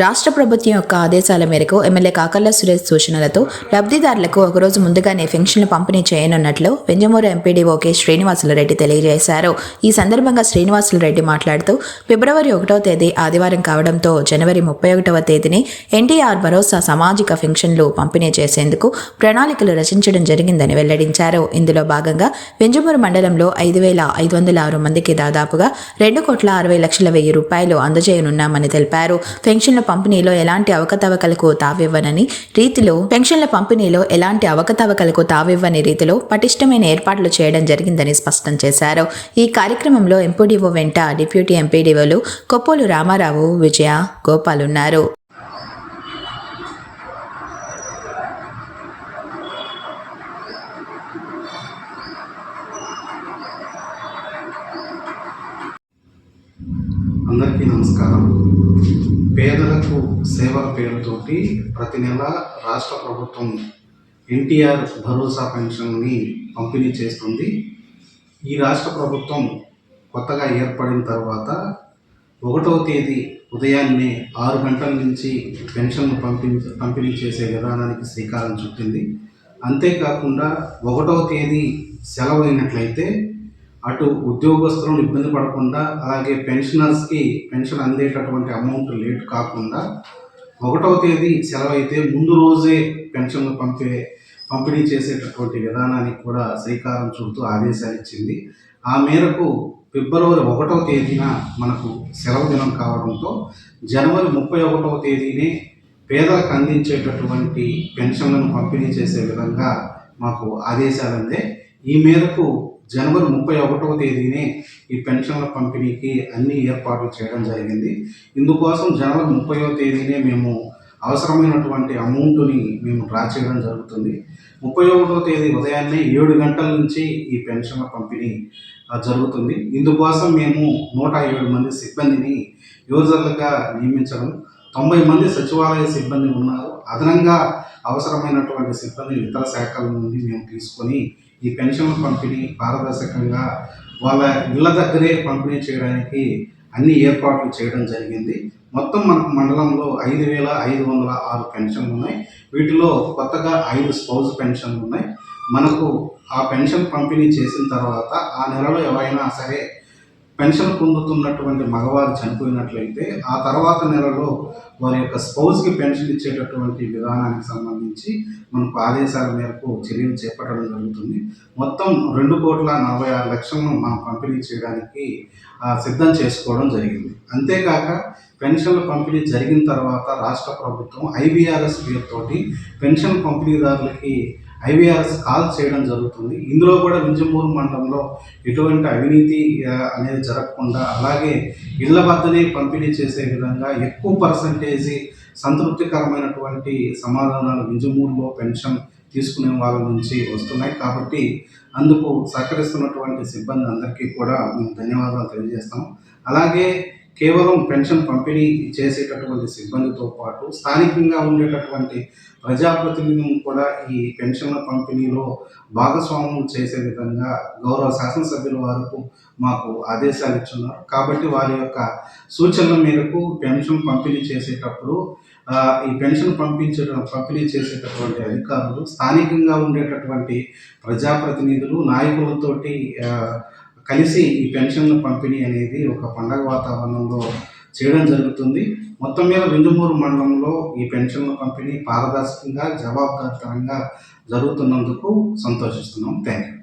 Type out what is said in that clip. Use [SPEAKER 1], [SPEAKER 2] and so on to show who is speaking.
[SPEAKER 1] రాష్ట్ర ప్రభుత్వం యొక్క ఆదేశాల మేరకు ఎమ్మెల్యే కాకర్ల సురేష్ సూచనలతో లబ్ధిదారులకు ఒకరోజు ముందుగానే పెన్షన్లు పంపిణీ చేయనున్నట్లు వెంజమూరు ఎంపీడీఓ కె శ్రీనివాసులరెడ్డి తెలియజేశారు. ఈ సందర్భంగా శ్రీనివాసులరెడ్డి మాట్లాడుతూ ఫిబ్రవరి ఒకటవ తేదీ ఆదివారం కావడంతో జనవరి ముప్పై ఒకటవ తేదీని ఎన్టీఆర్ భరోసా సామాజిక పెన్షన్లు పంపిణీ చేసేందుకు ప్రణాళికలు రచించడం జరిగిందని వెల్లడించారు. ఇందులో భాగంగా వెంజమూరు మండలంలో ఐదు వేల ఐదు వందల ఆరు మందికి దాదాపుగా రెండు కోట్ల అరవై లక్షల వెయ్యి రూపాయలు అందజేయనున్నామని తెలిపారు. పెన్షన్లు పంపిణీలో ఎలాంటి అవకతవకలకు తావివ్వనని రీతిలో పెన్షన్ల పంపిణీలో ఎలాంటి అవకతవకలకు తావివ్వని రీతిలో పటిష్టమైన ఏర్పాట్లు చేయడం జరిగిందని స్పష్టం చేశారు. ఈ కార్యక్రమంలో ఎంపీడీఓ వెంట డిప్యూటీ ఎంపీడీఓలు కొప్పోలు రామారావు విజయ గోపాల్ ఉన్నారు.
[SPEAKER 2] అందరికీ నమస్కారం. పేదలకు సేవ పేరుతోటి ప్రతి నెల రాష్ట్ర ప్రభుత్వం ఎన్టీఆర్ భరోసా పెన్షన్ని పంపిణీ చేస్తుంది. ఈ రాష్ట్ర ప్రభుత్వం కొత్తగా ఏర్పడిన తర్వాత ఒకటవ తేదీ ఉదయాన్నే ఆరు గంటల నుంచి పెన్షన్ను పంపిణీ పంపిణీ చేసే విధానానికి శ్రీకారం చుట్టింది. అంతేకాకుండా ఒకటవ తేదీ సెలవు అయినట్లయితే అటు ఉద్యోగస్తులను ఇబ్బంది పడకుండా అలాగే పెన్షనర్స్కి పెన్షన్ అందేటటువంటి అమౌంట్ లేట్ కాకుండా ఒకటవ తేదీ సెలవు అయితే ముందు రోజే పెన్షన్లు పంపే పంపిణీ చేసేటటువంటి విధానానికి కూడా శ్రీకారం చుడుతూ ఆదేశాలు ఇచ్చింది. ఆ మేరకు ఫిబ్రవరి ఒకటవ తేదీన మనకు సెలవు దినం కావడంతో జనవరి ముప్పై ఒకటవ తేదీనే పేదలకు అందించేటటువంటి పెన్షన్లను పంపిణీ చేసే విధంగా మాకు ఆదేశాలు అందే. ఈ మేరకు జనవరి ముప్పై ఒకటవ తేదీనే ఈ పెన్షన్ల పంపిణీకి అన్ని ఏర్పాట్లు చేయడం జరిగింది. ఇందుకోసం జనవరి ముప్పైవ తేదీనే మేము అవసరమైనటువంటి అమౌంట్ని మేము డ్రా చేయడం జరుగుతుంది. ముప్పై ఒకటవ తేదీ ఉదయాన్నే ఏడు గంటల నుంచి ఈ పెన్షన్ల పంపిణీ జరుగుతుంది. ఇందుకోసం మేము నూట ఏడు మంది సిబ్బందిని యూజర్లుగా నియమించడం తొంభై మంది సచివాలయ సిబ్బంది ఉన్నారు. అదనంగా అవసరమైనటువంటి సిబ్బందిని ఇతర శాఖల నుండి మేము తీసుకొని ఈ పెన్షన్ల పంపిణీ పారదర్శకంగా వాళ్ళ ఇళ్ళ దగ్గరే పంపిణీ చేయడానికి అన్ని ఏర్పాట్లు చేయడం జరిగింది. మొత్తం మనకు మండలంలో ఐదు వేల ఐదు వందల ఆరు పెన్షన్లు ఉన్నాయి. వీటిలో కొత్తగా ఐదు స్పౌజ్ పెన్షన్లు ఉన్నాయి. మనకు ఆ పెన్షన్ పంపిణీ చేసిన తర్వాత ఆ నెలలో ఎవరైనా సరే పెన్షన్ పొందుతున్నటువంటి మగవారు చనిపోయినట్లయితే ఆ తర్వాత నెలలో వారి యొక్క స్పౌజ్కి పెన్షన్ ఇచ్చేటటువంటి విధానానికి సంబంధించి మనకు ఆదేశాల మేరకు చర్యలు చేపట్టడం జరుగుతుంది. మొత్తం రెండు కోట్ల నలభై ఆరు లక్షలను మనం పంపిణీ చేయడానికి సిద్ధం చేసుకోవడం జరిగింది. అంతేకాక పెన్షన్ల పంపిణీ జరిగిన తర్వాత రాష్ట్ర ప్రభుత్వం ఐబీఆర్ఎస్ పేరుతోటి పెన్షన్ పంపిణీదారులకి ఐవీఆర్ఎస్ కాల్ చేయడం జరుగుతుంది. ఇందులో కూడా వింజమూరు మండలంలో ఎటువంటి అవినీతి అనేది జరగకుండా అలాగే ఇళ్ళ వద్దనే పంపిణీ చేసే విధంగా ఎక్కువ పర్సంటేజీ సంతృప్తికరమైనటువంటి సమాధానాలు వింజమూరులో పెన్షన్ తీసుకునే వాళ్ళ నుంచి వస్తున్నాయి. కాబట్టి అందుకు సహకరిస్తున్నటువంటి సిబ్బంది అందరికీ కూడా మేము ధన్యవాదాలు తెలియజేస్తాం అలాగే కేవలం పెన్షన్ పంపిణీ చేసేటటువంటి సిబ్బందితో పాటు స్థానికంగా ఉండేటటువంటి ప్రజాప్రతినిధులను కూడా ఈ పెన్షన్ల పంపిణీలో భాగస్వామ్యం చేసే విధంగా గౌరవ శాసనసభ్యుల వరకు మాకు ఆదేశాలు ఇచ్చున్నారు. కాబట్టి వారి యొక్క సూచనల మేరకు పెన్షన్ పంపిణీ చేసేటప్పుడు ఈ పెన్షన్ పంపించడం పంపిణీ చేసేటటువంటి అధికారులు స్థానికంగా ఉండేటటువంటి ప్రజాప్రతినిధులు నాయకులతోటి కలిసి ఈ పెన్షన్ల పంపిణీ అనేది ఒక పండగ వాతావరణంలో చేయడం జరుగుతుంది. మొత్తం మీద విందుమూరు మండలంలో ఈ పెన్షన్ల పంపిణీ పారదర్శకంగా జవాబుదారితనంగా జరుగుతున్నందుకు సంతోషిస్తున్నాం. Thank you